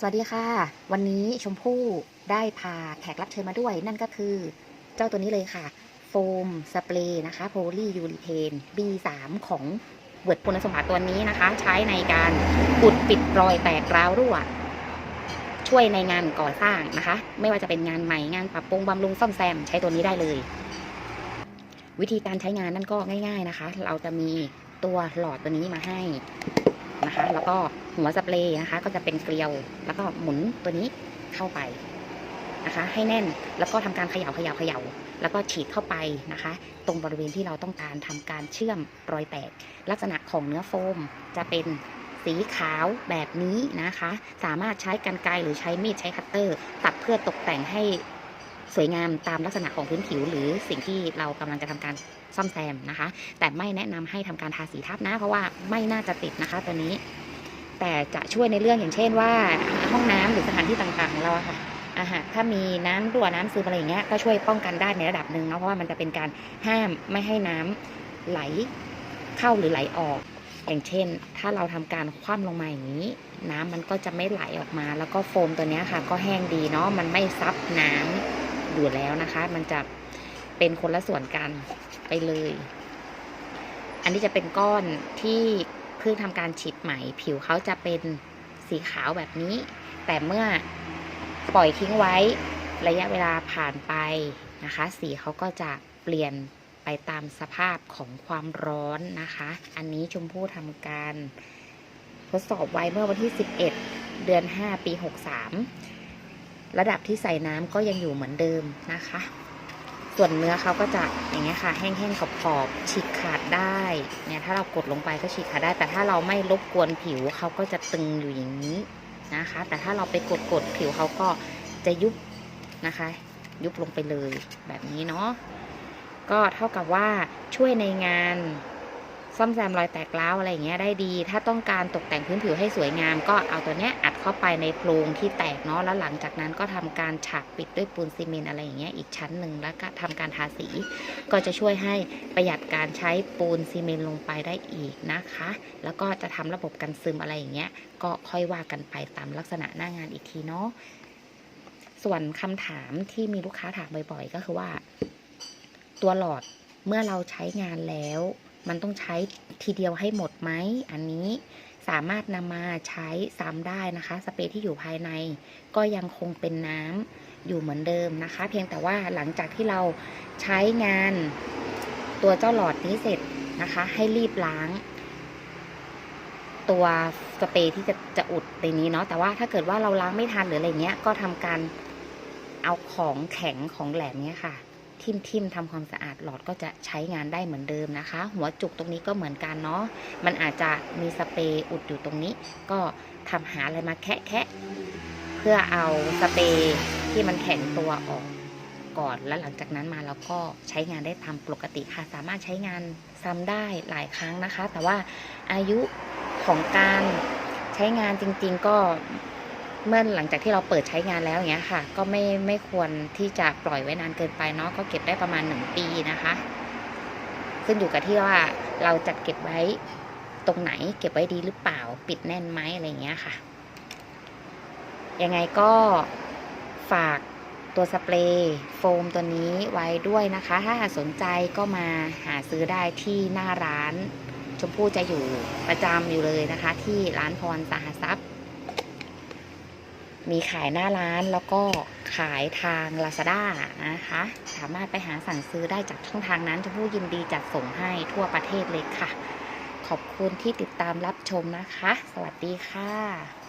สวัสดีค่ะ วันนี้ชมพู่ได้พาแขกรับเชิญมาด้วย นั่นก็คือเจ้าตัวนี้เลยค่ะ โฟมสเปรย์นะคะโพลียูริเทน B3 ของเวิร์ดคุณสมบัติตัวนี้นะคะ ใช้ในการอุดปิดรอยแตกร้าวรั่ว ช่วยในงานก่อสร้างนะคะ ไม่ว่าจะเป็นงานใหม่งานปรับปรุงบำรุงซ่อมแซมใช้ตัวนี้ได้เลย วิธีการใช้งานนั่นก็ง่าย ๆนะคะ เราจะมีตัวหลอดตัวนี้มาให้ นะคะ แล้วก็หัวสเปรย์นะคะ ก็จะเป็นเกลียว แล้วก็หมุนตัวนี้เข้าไปนะคะ ให้แน่นแล้วก็ทำการเขย่าเขย่าเขย่าแล้วก็ฉีดเข้าไปนะคะ ตรงบริเวณที่เราต้องการทำการเชื่อมรอยแตก ลักษณะของเนื้อโฟมจะเป็นสีขาวแบบนี้นะคะ สามารถใช้กรรไกรหรือใช้มีดใช้คัตเตอร์ ตัดเพื่อตกแต่งให้ สวยงามตามลักษณะของพื้นผิว หรือสิ่งที่เรากำลังจะทำการซ่อมแซมนะคะ แต่ไม่แนะนำให้ทำการทาสีทับนะ เพราะว่าไม่น่าจะติดนะคะตัวนี้ แต่จะช่วยในเรื่องอย่างเช่นว่าห้องน้ำหรือสถานที่ต่างๆของเราค่ะอาหารถ้ามีน้ำรั่วน้ำซึมอะไรอย่างเงี้ยก็ช่วยป้องกันได้ในระดับหนึ่งเนาะเพราะว่ามันจะเป็นการห้ามไม่ให้น้ำไหลเข้าหรือไหลออก อย่างเช่น ถ้าเราทำการคว่ำลงมาอย่างนี้ น้ำมันก็จะไม่ไหลออกมา แล้วก็โฟมตัวนี้ค่ะ ก็แห้งดีเนาะมันไม่ซับน้ำ อยู่แล้วนะคะ มันจะเป็นคนละส่วนกันไปเลย อันนี้จะเป็นก้อนที่เพิ่งทำการฉีดใหม ผิวเขาจะเป็นสีขาวแบบนี้ แต่เมื่อปล่อยทิ้งไว้ระยะเวลาผ่านไปนะคะ สีเขาก็จะเปลี่ยนไปตามสภาพของความร้อนนะคะ อันนี้ชมพู่ทำการทดสอบไว้เมื่อวันที่ 11 เดือน 5 ปี 63 ระดับที่ใส่น้ำก็ยังอยู่เหมือนเดิมนะคะ ส่วนเนื้อเขาก็จะอย่างเงี้ยค่ะ แห้งๆขอบๆฉีกขาดได้เนี่ยถ้าเรากดลงไปก็ฉีกขาดได้ แต่ถ้าเราไม่รบกวนผิวเขาก็จะตึงอยู่อย่างนี้นะคะ แต่ถ้าเราไปกดๆผิวเขาก็จะยุบนะคะ ยุบลงไปเลยแบบนี้เนาะก็เท่ากับว่าช่วยในงาน ซ่อมแซมรอยแตกร้าวอะไรอย่างเงี้ยได้ดี ถ้าต้องการตกแต่งพื้นผิวให้สวยงาม ก็เอาตัวเนี้ยอัดเข้าไปในโพรงที่แตกเนาะแล้วหลังจากนั้นก็ทำการฉากปิดด้วยปูนซีเมนต์อะไรอย่างเงี้ยอีกชั้นหนึ่งแล้วก็ทำการทาสี ก็จะช่วยให้ประหยัดการใช้ปูนซีเมนต์ลงไปได้อีกนะคะ แล้วก็จะทำระบบกันซึมอะไรอย่างเงี้ยก็ค่อยว่ากันไปตามลักษณะหน้างานอีกทีเนาะส่วนคำถามที่มีลูกค้าถามบ่อย ๆ ก็คือว่า ตัวหลอดเมื่อเราใช้งานแล้ว มันต้องใช้ทีเดียวให้หมดไหมอันนี้สามารถนำมาใช้ซ้ำได้นะคะ สเปรย์ที่อยู่ภายใน ก็ยังคงเป็นน้ำอยู่เหมือนเดิมนะคะ เพียงแต่ว่าหลังจากที่เราใช้งานตัวเจ้าหลอดนี้เสร็จนะคะ ให้รีบล้าง ตัวสเปรย์ที่จะจะอุดในนี้เนาะแต่ว่าถ้าเกิดว่าเราล้างไม่ทันหรืออะไรเงี้ยก็ทำการเอาของแข็งของแหลมเนี้ยค่ะ ทิมทิมทำความสะอาดหลอดก็จะใช้งานได้เหมือนเดิมนะคะ หัวจุกตรงนี้ก็เหมือนกันเนาะมันอาจจะมีสเปรย์อุดอยู่ตรงนี้ ก็ทำหาอะไรมาแคะแคะเพื่อเอาสเปรย์ที่มันแข็งตัวออกก่อนแล้วหลังจากนั้นมาเราก็ใช้งานได้ตามปกติค่ะสามารถใช้งานซ้ำได้หลายครั้งนะคะ แต่ว่าอายุของการใช้งานจริง ๆ ก็ เมื่อหลังจากที่เราเปิดใช้งานแล้วอย่างเงี้ยค่ะ ก็ไม่ไม่ควรที่จะปล่อยไว้นานเกินไปเนาะก็เก็บได้ประมาณหนึ่งปีนะคะซึ่งอยู่กับที่ว่าเราจัดเก็บไว้ตรงไหนเก็บไว้ดีหรือเปล่าปิดแน่นไหมอะไรเงี้ยค่ะ ยังไงก็ฝากตัวสเปรย์โฟมตัวนี้ไว้ด้วยนะคะ ถ้าสนใจก็มาหาซื้อได้ที่หน้าร้าน ชมพู่จะอยู่ประจำอยู่เลยนะคะ ที่ร้านพรสหทรัพย์ มีขายหน้าร้านแล้วก็ขายทาง Lazada นะคะ สามารถไปหาสั่งซื้อได้จากช่องทางนั้นจะพู่ยินดีจัดส่งให้ทั่วประเทศเลยค่ะ ขอบคุณที่ติดตามรับชมนะคะ สวัสดีค่ะ